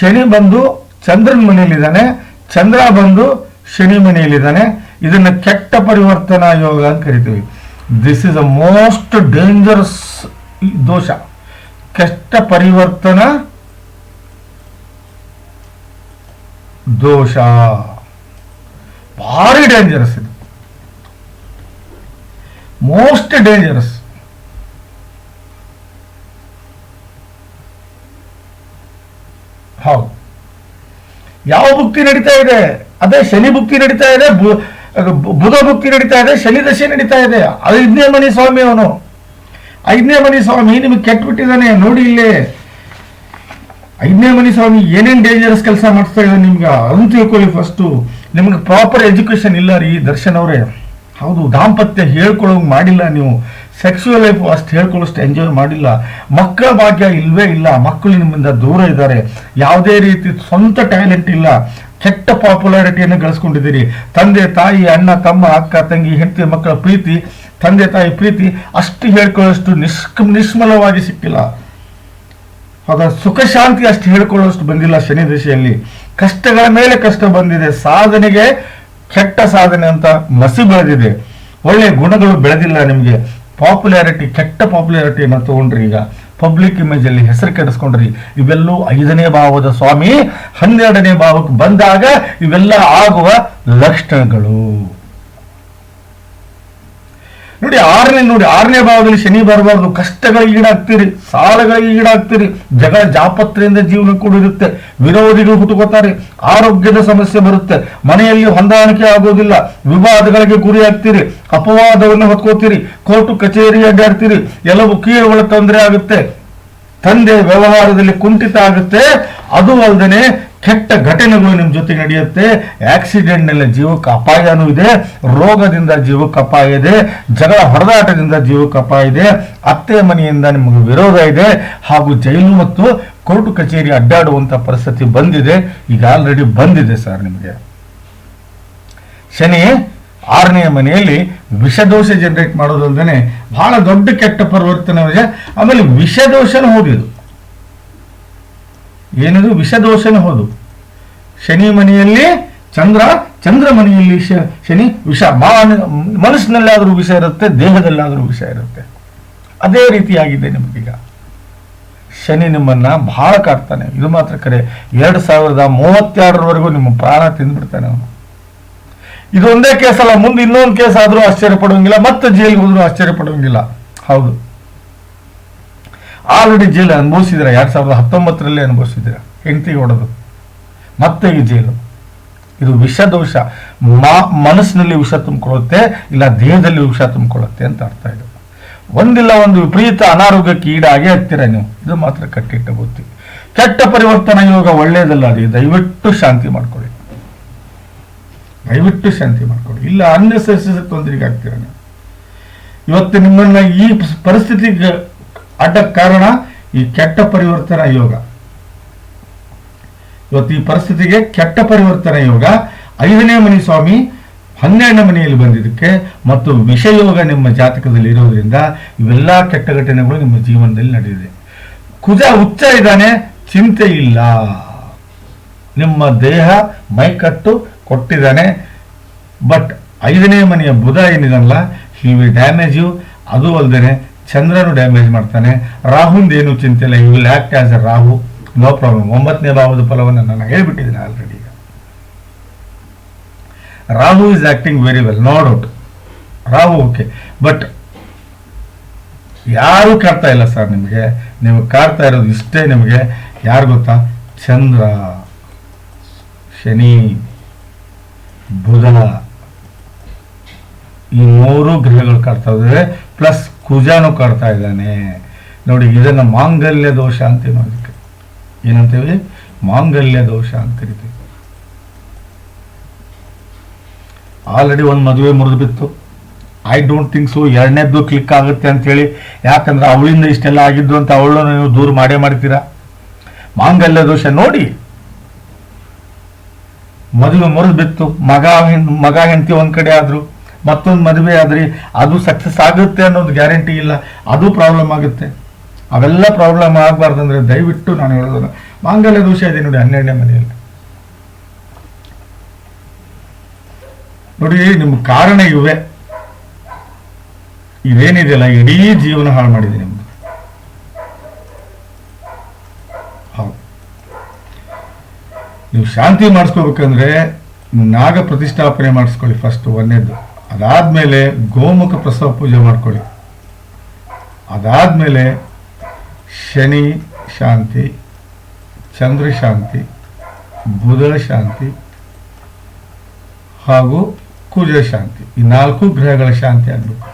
ಶನಿ ಬಂದು ಚಂದ್ರನ ಮನೆಯಲ್ಲಿದ್ದಾನೆ ಚಂದ್ರ ಬಂದು ಶನಿ ಮನೆಯಲ್ಲಿದ್ದಾನೆ ಇದನ್ನ ಕೆಟ್ಟ ಪರಿವರ್ತನಾ ಯೋಗ ಅಂತ ಕರಿತೀವಿ. This is a most dangerous dosha. ಕೆಟ್ಟ ಪರಿವರ್ತನಾ ದೋಷ. ಭಾರಿ ಡೇಂಜರಸ್ ಇದು. ಮೋಸ್ಟ್ ಡೇಂಜರಸ್ ಹೌದು. ಯಾವ ಭುಕ್ತಿ ನಡೀತಾ ಇದೆ? ಅದೇ ಶನಿ ಭುಕ್ತಿ ನಡೀತಾ ಇದೆ ಬುಧ ಭುಕ್ತಿ ನಡೀತಾ ಇದೆ, ಶನಿ ದಶೆ ನಡೀತಾ ಇದೆ. ಐದನೇ ಮನಿ ಸ್ವಾಮಿ ಅವನು. ಐದನೇ ಮನಿ ಸ್ವಾಮಿ ನಿಮಗೆ ಕೆಟ್ಬಿಟ್ಟಿದ್ದಾನೆ, ನೋಡಿ ಇಲ್ಲಿ. ಐದನೇ ಮನಿ ಸ್ವಾಮಿ ಏನೇನ್ ಡೇಂಜರಸ್ ಕೆಲಸ ಮಾಡಿಸ್ತಾ ಇದ್ದಾನೆ ನಿಮ್ಗೆ? ಅದನ್ನು ತಿಳ್ಕೊಳ್ಳಿ ಫಸ್ಟು ನಿಮ್ಗೆ ಪ್ರಾಪರ್ ಎಜುಕೇಶನ್ ಇಲ್ಲ ರೀ, ದರ್ಶನ್ ಅವರೇ. ಹೌದು, ದಾಂಪತ್ಯ ಹೇಳ್ಕೊಳ್ಳೋಂಗೆ ಮಾಡಿಲ್ಲ ನೀವು. ಸೆಕ್ಸುವಲ್ ಲೈಫ್ ಅಷ್ಟು ಹೇಳ್ಕೊಳ್ಳೋಷ್ಟು ಎಂಜಾಯ್ ಮಾಡಿಲ್ಲ. ಮಕ್ಕಳ ಭಾಗ್ಯ ಇಲ್ವೇ ಇಲ್ಲ. ಮಕ್ಕಳು ನಿಮ್ಮಿಂದ ದೂರ ಇದ್ದಾರೆ. ಯಾವುದೇ ರೀತಿ ಸ್ವಂತ ಟ್ಯಾಲೆಂಟ್ ಇಲ್ಲ. ಕೆಟ್ಟ ಪಾಪ್ಯುಲಾರಿಟಿಯನ್ನು ಗಳಿಸ್ಕೊಂಡಿದ್ದೀರಿ. ತಂದೆ, ತಾಯಿ, ಅಣ್ಣ, ತಮ್ಮ, ಅಕ್ಕ, ತಂಗಿ, ಹೆಂಡತಿ, ಮಕ್ಕಳ ಪ್ರೀತಿ, ತಂದೆ, ತಾಯಿ ಪ್ರೀತಿ ಅಷ್ಟು ಹೇಳ್ಕೊಳ್ಳೋಷ್ಟು ನಿಷ್ಕ, ನಿಷ್ಮಲವಾಗಿ ಸಿಕ್ಕಿಲ್ಲ. ಆಗ ಸುಖ ಶಾಂತಿ ಅಷ್ಟು ಹೇಳ್ಕೊಳ್ಳೋಷ್ಟು ಬಂದಿಲ್ಲ ಶನಿ ದಿಶೆಯಲ್ಲಿ ಕಷ್ಟಗಳ ಮೇಲೆ ಕಷ್ಟ ಬಂದಿದೆ. ಸಾಧನೆಗೆ ಕೆಟ್ಟ ಸಾಧನೆ ಅಂತ ಮಸಿ ಬೆಳೆದಿದೆ. ಒಳ್ಳೆ ಗುಣಗಳು ಬೆಳೆದಿಲ್ಲ ನಿಮಗೆ. ಪಾಪ್ಯುಲಾರಿಟಿ ಕೆಟ್ಟ ಪಾಪ್ಯುಲಾರಿಟಿಯನ್ನು ತಗೊಂಡ್ರಿ ಈಗ. ಪಬ್ಲಿಕ್ ಇಮೇಜ್ ಅಲ್ಲಿ ಹೆಸರು ಕೆಡಿಸ್ಕೊಂಡ್ರಿ. ಇವೆಲ್ಲೂ ಐದನೇ ಭಾವದ ಸ್ವಾಮಿ, ಹನ್ನೆರಡನೇ ಭಾವಕ್ಕೆ ಬಂದಾಗ ಇವೆಲ್ಲ ಆಗುವ ಲಕ್ಷಣಗಳು. ನೋಡಿ ಆರನೇ ನೋಡಿ ಆರನೇ ಭಾವದಲ್ಲಿ ಶನಿ ಬರಬಾರ್ದು. ಕಷ್ಟಗಳಿಗೆ ಈಡಾಗ್ತೀರಿ, ಸಾಲಗಳಿಗೆ ಈಡಾಗ್ತೀರಿ, ಜಗಳ ಜಾಪತ್ರೆಯಿಂದ ಜೀವನ ಕೂಡಿರುತ್ತೆ. ವಿರೋಧಿಗಳು ಹುಟ್ಟುಕೋತಾರೆ ಆರೋಗ್ಯದ ಸಮಸ್ಯೆ ಬರುತ್ತೆ. ಮನೆಯಲ್ಲಿ ಹೊಂದಾಣಿಕೆ ಆಗೋದಿಲ್ಲ, ವಿವಾದಗಳಿಗೆ ಗುರಿಯಾಗ್ತೀರಿ, ಅಪವಾದವನ್ನು ಹೊತ್ಕೋತೀರಿ, ಕೋರ್ಟು ಕಚೇರಿ ಅಡ್ಡಾಡ್ತೀರಿ, ಎಲ್ಲವೂ ಕೀಳುಗಳ ತೊಂದರೆ ಆಗುತ್ತೆ. ತಂದೆ ವ್ಯವಹಾರದಲ್ಲಿ ಕುಂಠಿತ ಆಗುತ್ತೆ. ಅದು ಅಲ್ಲದೆ ಕೆಟ್ಟ ಘಟನೆಗಳು ನಿಮ್ಮ ಜೊತೆ ನಡೆಯುತ್ತೆ. ಆಕ್ಸಿಡೆಂಟ್ನಲ್ಲಿ ಜೀವಕ್ಕೆ ಅಪಾಯನೂ ಇದೆ. ರೋಗದಿಂದ ಜೀವಕ್ಕೆ ಅಪಾಯ ಇದೆ. ಜಗಳ ಹೊಡೆದಾಟದಿಂದ ಜೀವಕ್ಕೆ ಅಪಾಯ ಇದೆ. ಅತ್ತೆ ಮನೆಯಿಂದ ನಿಮಗೆ ವಿರೋಧ ಇದೆ. ಹಾಗೂ ಜೈಲು ಮತ್ತು ಕೋರ್ಟ್ ಕಚೇರಿ ಅಡ್ಡಾಡುವಂತ ಪರಿಸ್ಥಿತಿ ಬಂದಿದೆ. ಈಗ ಆಲ್ರೆಡಿ ಬಂದಿದೆ ಸರ್ ನಿಮಗೆ. ಶನಿ ಆರನೆಯ ಮನೆಯಲ್ಲಿ ವಿಷದೋಷ ಜನರೇಟ್ ಮಾಡೋದಲ್ದೇ ಬಹಳ ದೊಡ್ಡ ಕೆಟ್ಟ ಪರಿವರ್ತನೆ ಆಮೇಲೆ ವಿಷದೋಷನೂ ಹೋದಿದು ಏನದು? ವಿಷದೋಷನ ಹೋದು. ಶನಿ ಮನೆಯಲ್ಲಿ ಚಂದ್ರ ಚಂದ್ರ ಮನೆಯಲ್ಲಿ ಶನಿ ವಿಷ ಮಾ- ಮನಸ್ಸಿನಲ್ಲಾದ್ರೂ ವಿಷ ಇರುತ್ತೆ, ದೇಹದಲ್ಲಾದರೂ ವಿಷ ಇರುತ್ತೆ. ಅದೇ ರೀತಿಯಾಗಿದೆ ನಿಮಗೀಗ. ಶನಿ ನಿಮ್ಮನ್ನ ಬಹಳ ಕಾಡ್ತಾನೆ. ಇದು ಮಾತ್ರ ಕರೆ. ಎರಡು ಸಾವಿರದ ಮೂವತ್ತೆರಡರವರೆಗೂ ನಿಮ್ಮ ಪ್ರಾಣ ತಿಂದ್ಬಿಡ್ತಾನೆ ಅವನು. ಇದೊಂದೇ ಕೇಸಲ್ಲ. ಮುಂದೆ ಇನ್ನೊಂದು ಕೇಸ್ ಆದರೂ ಆಶ್ಚರ್ಯ ಪಡುವಂಗಿಲ್ಲ ಮತ್ತೆ ಜೈಲಿಗೆ ಹೋದ್ರೂ ಆಶ್ಚರ್ಯ ಪಡುವಂಗಿಲ್ಲ ಹೌದು. ಆಲ್ರೆಡಿ ಜೈಲು ಅನುಭವಿಸಿದಿರ ಎರಡು ಸಾವಿರದ ಹತ್ತೊಂಬತ್ತರಲ್ಲೇ ಅನುಭವಿಸಿದಿರ ಹೆಂಡತಿ ಹೊಡೆದು. ಮತ್ತೆ ಈ ಜೈಲು. ಇದು ವಿಷದೋಷ ಮಾ, ಮನಸ್ಸಿನಲ್ಲಿ ವಿಷ ತುಂಬಿಕೊಳ್ಳುತ್ತೆ, ಇಲ್ಲ ದೇಹದಲ್ಲಿ ವಿಷ ತುಂಬಿಕೊಳ್ಳುತ್ತೆ ಅಂತ ಅರ್ಥ ಇದು. ಒಂದಿಲ್ಲ, ಒಂದು ವಿಪರೀತ ಅನಾರೋಗ್ಯಕ್ಕೆ ಈಡಾಗೇ ಹತ್ತಿರ ನೀವು. ಇದು ಮಾತ್ರ ಕಟ್ಟಿಟ್ಟ ಬುದ್ಧಿ. ಕೆಟ್ಟ ಪರಿವರ್ತನೆ ಯೋಗ ಒಳ್ಳೆಯದಲ್ಲ ಅದು. ದಯವಿಟ್ಟು ಶಾಂತಿ ಮಾಡ್ಕೊಳ್ಳಿ. ದಯವಿಟ್ಟು ಶಾಂತಿ ಮಾಡ್ಕೊಳ್ಳಿ. ಇಲ್ಲ ಅನ್ನೆಸೆಸರಿ ತೊಂದರೆಗೆ ಆಗ್ತೀರ ನೀವು? ಇವತ್ತು ನಿಮ್ಮನ್ನ ಈ ಪರಿಸ್ಥಿತಿಗೆ ಅಡ್ಡ ಕಾರಣ ಈ ಕೆಟ್ಟ ಪರಿವರ್ತನ ಯೋಗ. ಇವತ್ತು ಈ ಪರಿಸ್ಥಿತಿಗೆ ಕೆಟ್ಟ ಪರಿವರ್ತನ ಯೋಗ ಐದನೇ ಮನಿ ಸ್ವಾಮಿ ಹನ್ನೆರಡನೇ ಮನೆಯಲ್ಲಿ ಬಂದಿದ್ದಕ್ಕೆ ಮತ್ತು ವಿಷಯೋಗ ನಿಮ್ಮ ಜಾತಕದಲ್ಲಿ ಇರೋದ್ರಿಂದ ಇವೆಲ್ಲ ಕೆಟ್ಟ ಘಟನೆಗಳು ನಿಮ್ಮ ಜೀವನದಲ್ಲಿ ನಡೆದಿದೆ. ಕುಜ ಉಚ್ಚ ಇದ್ದಾನೆ, ಚಿಂತೆ ಇಲ್ಲ. ನಿಮ್ಮ ದೇಹ ಮೈಕಟ್ಟು ಕೊಟ್ಟಿದ್ದಾನೆ, ಬಟ್ ಐದನೇ ಮನೆಯ ಬುಧ ಏನಿದಲ್ಲ ಹಿ ವಿ ಡ್ಯಾಮೇಜ್ ಅದು ಅಲ್ಲದೆ ಚಂದ್ರನು ಡ್ಯಾಮೇಜ್ ಮಾಡ್ತಾನೆ. ರಾಹುಂದ ಏನು ಚಿಂತೆ ಇಲ್ಲ you will act as a Rahu no problem ಒಂಬತ್ತನೇ ಭಾವದ ಫಲವನ್ನು ನಾನು ಹೇಳ್ಬಿಟ್ಟಿದ್ದೀನಿ ಆಲ್ರೆಡಿ ಈಗ. Rahu is acting very well no doubt Rahu okay but ಯಾರು ಕಾಡ್ತಾ ಇಲ್ಲ ಸರ್ ನಿಮಗೆ. ನೀವು ಕಾಡ್ತಾ ಇರೋದು ಇಷ್ಟೇ ನಿಮಗೆ. ಯಾರು ಗೊತ್ತಾ? ಚಂದ್ರ, ಶನಿ, ಬುಧ ಈ ಮೂರು ಗ್ರಹಗಳು ಕಾಡ್ತಾ ಇದ್ದಾವೆ ಪ್ಲಸ್ ಕುಜಾನು ಕಾಡ್ತಾ ಇದ್ದಾನೆ. ನೋಡಿ, ಇದನ್ನು ಮಾಂಗಲ್ಯ ದೋಷ ಅಂತೀವಿ ಅದಕ್ಕೆ ಏನಂತೀವಿ ಮಾಂಗಲ್ಯ ದೋಷ ಅಂತ ಕರಿತೀವಿ ಆಲ್ರೆಡಿ ಒಂದು ಮದುವೆ ಮುರಿದು ಬಿತ್ತು ಐ ಡೋಂಟ್ ಥಿಂಕ್ ಸೊ ಎರಡನೇದ್ದು ಕ್ಲಿಕ್ ಆಗುತ್ತೆ ಅಂತೇಳಿ ಯಾಕಂದ್ರೆ ಅವಳಿಂದ ಇಷ್ಟೆಲ್ಲ ಆಗಿದ್ದು ಅಂತ ಅವಳನ್ನು ನೀವು ದೂರ ಮಾಡೇ ಮಾಡ್ತೀರಾ? ಮಾಂಗಲ್ಯ ದೋಷ ನೋಡಿ. ಮದುವೆ ಮುರಿದು ಬಿತ್ತು ಮಗ ಮಗ ಹೆಂಡತಿ ಒಂದ್ ಕಡೆ ಆದ್ರು. ಮತ್ತೊಂದು ಮದುವೆ ಆದರೆ ಅದು ಸಕ್ಸಸ್ ಆಗುತ್ತೆ ಅನ್ನೋದು ಗ್ಯಾರಂಟಿ ಇಲ್ಲ, ಅದು ಪ್ರಾಬ್ಲಮ್ ಆಗುತ್ತೆ. ಅವೆಲ್ಲ ಪ್ರಾಬ್ಲಮ್ ಆಗಬಾರ್ದಂದ್ರೆ ದಯವಿಟ್ಟು ನಾನು ಹೇಳೋದಲ್ಲ ಮಾಂಗಲ್ಯ ದೋಷ ಇದೆ ನೋಡಿ ಹನ್ನೆರಡನೇ ಮನೆಯಲ್ಲಿ. ನೋಡಿ, ನಿಮ್ಮ ಕಾರಣ ಇವೆ. ಇವೇನಿದೆಯಲ್ಲ ಇಡೀ ಜೀವನ ಹಾಳು ಮಾಡಿದೆ ನಿಮ್ದು. ಹೌದು. ನೀವು ಶಾಂತಿ ಮಾಡಿಸ್ಕೋಬೇಕಂದ್ರೆ ನಾಗ ಪ್ರತಿಷ್ಠಾಪನೆ ಮಾಡಿಸ್ಕೊಳ್ಳಿ ಫಸ್ಟ್ ಒಂದೇದ್ದು. ಅದಾದ್ಮೇಲೆ ಗೋಮುಖ ಪ್ರಸವ ಪೂಜೆ ಮಾಡ್ಕೊಳ್ಳಿ. ಅದಾದ್ಮೇಲೆ ಶನಿ ಶಾಂತಿ, ಚಂದ್ರ ಶಾಂತಿ, ಬುಧ ಶಾಂತಿ ಹಾಗೂ ಕುಜ ಶಾಂತಿ. ಈ ನಾಲ್ಕು ಗ್ರಹಗಳ ಶಾಂತಿ ಆಗ್ಬೇಕು.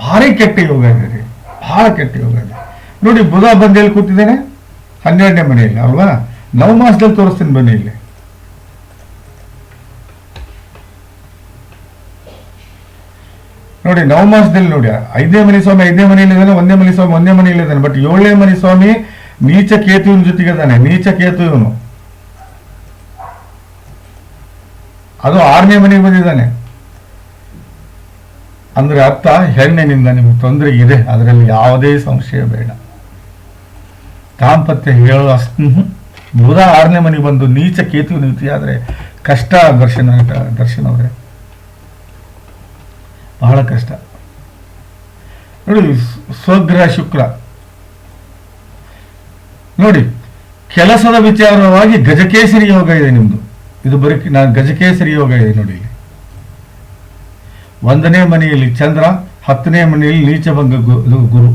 ಭಾರಿ ಕೆಟ್ಟ ಯೋಗ ಇದೆ ರೀ. ಭಾಳ ಕೆಟ್ಟ ಯೋಗ ಇದೆ. ನೋಡಿ, ಬುಧ ಬಂದೇಲಿ ಕೂತಿದ್ದೇನೆ. ಹನ್ನೆರಡನೇ ಮನೆಯಲ್ಲಿ, ಅಲ್ವಾ? ನವಮಾಸದಲ್ಲಿ ತೋರಿಸ್ತೀನಿ ಬನ್ನಿ ಇಲ್ಲಿ. ನೋಡಿ ನವಮಾಸದಲ್ಲಿ ನೋಡಿ, ಐದೇ ಮನೆ ಸ್ವಾಮಿ ಐದೇ ಮನೆಯಲ್ಲಿ ಇದ್ದಾನೆ, ಒಂದೇ ಮನೆ ಸ್ವಾಮಿ ಒಂದೇ ಮನೆಯಲ್ಲಿ ಇದ್ದಾನೆ ಬಟ್ ಏಳನೇ ಮನೆ ಸ್ವಾಮಿ ನೀಚ ಕೇತುವಿನ ಜೊತೆಗೆ ಇದ್ದಾನೆ ನೀಚ ಕೇತು ಇವನು. ಅದು ಆರನೇ ಮನೆಗೆ ಬಂದಿದ್ದಾನೆ. ಅಂದ್ರೆ ಅರ್ಥ, ಹೆಣ್ಣಿನಿಂದ ನಿಮಗೆ ತೊಂದರೆ ಇದೆ, ಅದರಲ್ಲಿ ಯಾವುದೇ ಸಂಶಯ ಬೇಡ. ದಾಂಪತ್ಯ ಹೇಳೋ ಅಷ್ಟು ಬುಧ ಆರನೇ ಮನೆಗೆ ಬಂದು ನೀಚ ಕೇತು ನೀತಿ ಆದರೆ ಕಷ್ಟ, ದರ್ಶನ ದರ್ಶನ ಅವರೇ. ಬಹಳ ಕಷ್ಟ. ನೋಡಿ ಸ್ವಗ್ರಹ ಶುಕ್ರ ನೋಡಿ, ಕೆಲಸದ ವಿಚಾರವಾಗಿ ಗಜಕೇಸರಿ ಯೋಗ ಇದೆ ನಿಮ್ದು. ಇದು ಬರೀ ನಾನು ಗಜಕೇಸರಿ ಯೋಗ ಇದೆ ನೋಡಿ ಇಲ್ಲಿ. ಒಂದನೇ ಮನೆಯಲ್ಲಿ ಚಂದ್ರ, ಹತ್ತನೇ ಮನೆಯಲ್ಲಿ ನೀಚಭಂಗ ಗುರು,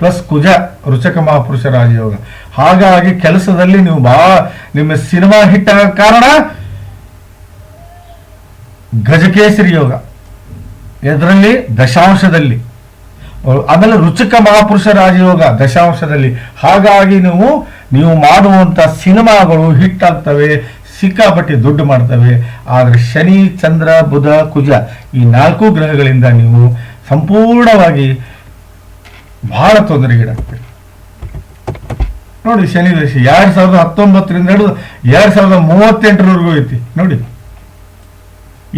ಪ್ಲಸ್ ಕುಜ ರುಚಕ ಮಹಾಪುರುಷ ರಾಜಯೋಗ. ಹಾಗಾಗಿ ಕೆಲಸದಲ್ಲಿ ನೀವು ಬಾ, ನಿಮ್ಮ ಸಿನಿಮಾ ಹಿಟ್ ಆಗ ಕಾರಣ ಗಜಕೇಸರಿ ಯೋಗ. ಇದರಲ್ಲಿ ದಶಾಂಶದಲ್ಲಿ. ಆಮೇಲೆ ರುಚಿಕ ಮಹಾಪುರುಷ ರಾಜಯೋಗ ದಶಾಂಶದಲ್ಲಿ. ಹಾಗಾಗಿ ನೀವು ನೀವು ಮಾಡುವಂತ ಸಿನಿಮಾಗಳು ಹಿಟ್ ಆಗ್ತವೆ, ಸಿಕ್ಕಾಪಟ್ಟೆ ದುಡ್ಡು ಮಾಡ್ತವೆ. ಆದರೆ ಶನಿ, ಚಂದ್ರ, ಬುಧ, ಕುಜ ಈ ನಾಲ್ಕು ಗ್ರಹಗಳಿಂದ ನೀವು ಸಂಪೂರ್ಣವಾಗಿ ಬಹಳ ತೊಂದರೆಗೀಡಾಗ್ತೀರಿ. ನೋಡಿ, ಶನಿ ದಶ ಎರಡು ಸಾವಿರದ ಹತ್ತೊಂಬತ್ತರಿಂದ ಹಿಡಿದು ಎರಡು ಸಾವಿರದ ಮೂವತ್ತೆಂಟರವರೆಗೂ ಐತಿ. ನೋಡಿ.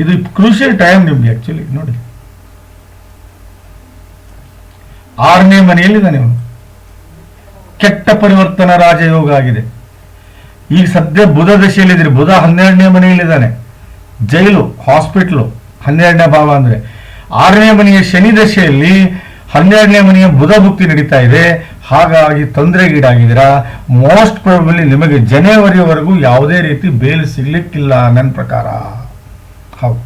ಇದು ಕ್ರೂಷಿಯಲ್ ಟೈಮ್ ನಿಮ್ಗೆ ಆ್ಯಕ್ಚುಲಿ ನೋಡಿ. ಆರನೇ ಮನೆಯಲ್ಲಿದ್ದಾನೆ ಅವನು. ಕೆಟ್ಟ ಪರಿವರ್ತನಾ ರಾಜಯೋಗ ಆಗಿದೆ ಈಗ ಸದ್ಯ ಬುಧ ದಶೆಯಲ್ಲಿದ್ದೀರಿ. ಬುಧ ಹನ್ನೆರಡನೇ ಮನೆಯಲ್ಲಿದ್ದಾನೆ. ಜೈಲು, ಹಾಸ್ಪಿಟ್ಲು, ಹನ್ನೆರಡನೇ ಭಾವ ಅಂದ್ರೆ ಆರನೇ ಮನೆಯ ಶನಿ ದಶೆಯಲ್ಲಿ ಹನ್ನೆರಡನೇ ಮನೆಯ ಬುಧ ಭುಕ್ತಿ ನಡೀತಾ ಇದೆ. ಹಾಗಾಗಿ ತೊಂದರೆಗೀಡಾಗಿದ್ದೀರಾ? ಮೋಸ್ಟ್ ಪ್ರಾಬಲಿ ನಿಮಗೆ ಜನವರಿವರೆಗೂ ಯಾವುದೇ ರೀತಿ ಬೇಲ್ ಸಿಗ್ಲಿಕ್ಕಿಲ್ಲ ನನ್ನ ಪ್ರಕಾರ ಹೌದು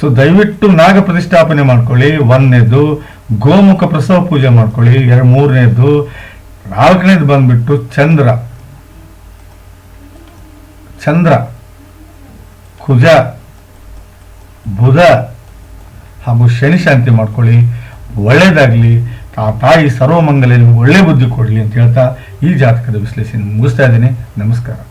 ಸೊ ದಯವಿಟ್ಟು ನಾಗ ಪ್ರತಿಷ್ಠಾಪನೆ ಮಾಡ್ಕೊಳ್ಳಿ. ಒಂದನೇದು, ಗೋಮುಖ ಪ್ರಸವ ಪೂಜೆ ಮಾಡ್ಕೊಳ್ಳಿ. ಎರಡು, ಮೂರನೇದು, ನಾಲ್ಕನೇದು ಬಂದ್ಬಿಟ್ಟು ಚಂದ್ರ. ಚಂದ್ರ, ಕುಜ, ಬುಧ ಹಾಗೂ ಶನಿ ಶಾಂತಿ ಮಾಡ್ಕೊಳ್ಳಿ. ಒಳ್ಳೇದಾಗಲಿ. ಆ ತಾಯಿ ಸರ್ವಮಂಗಲ ಒಳ್ಳೆ ಬುದ್ಧಿ ಕೊಡಲಿ ಅಂತ ಹೇಳ್ತಾ ಈ ಜಾತಕದ ವಿಶ್ಲೇಷಣೆ ಮುಗಿಸ್ತಾ ಇದ್ದೀನಿ. ನಮಸ್ಕಾರ.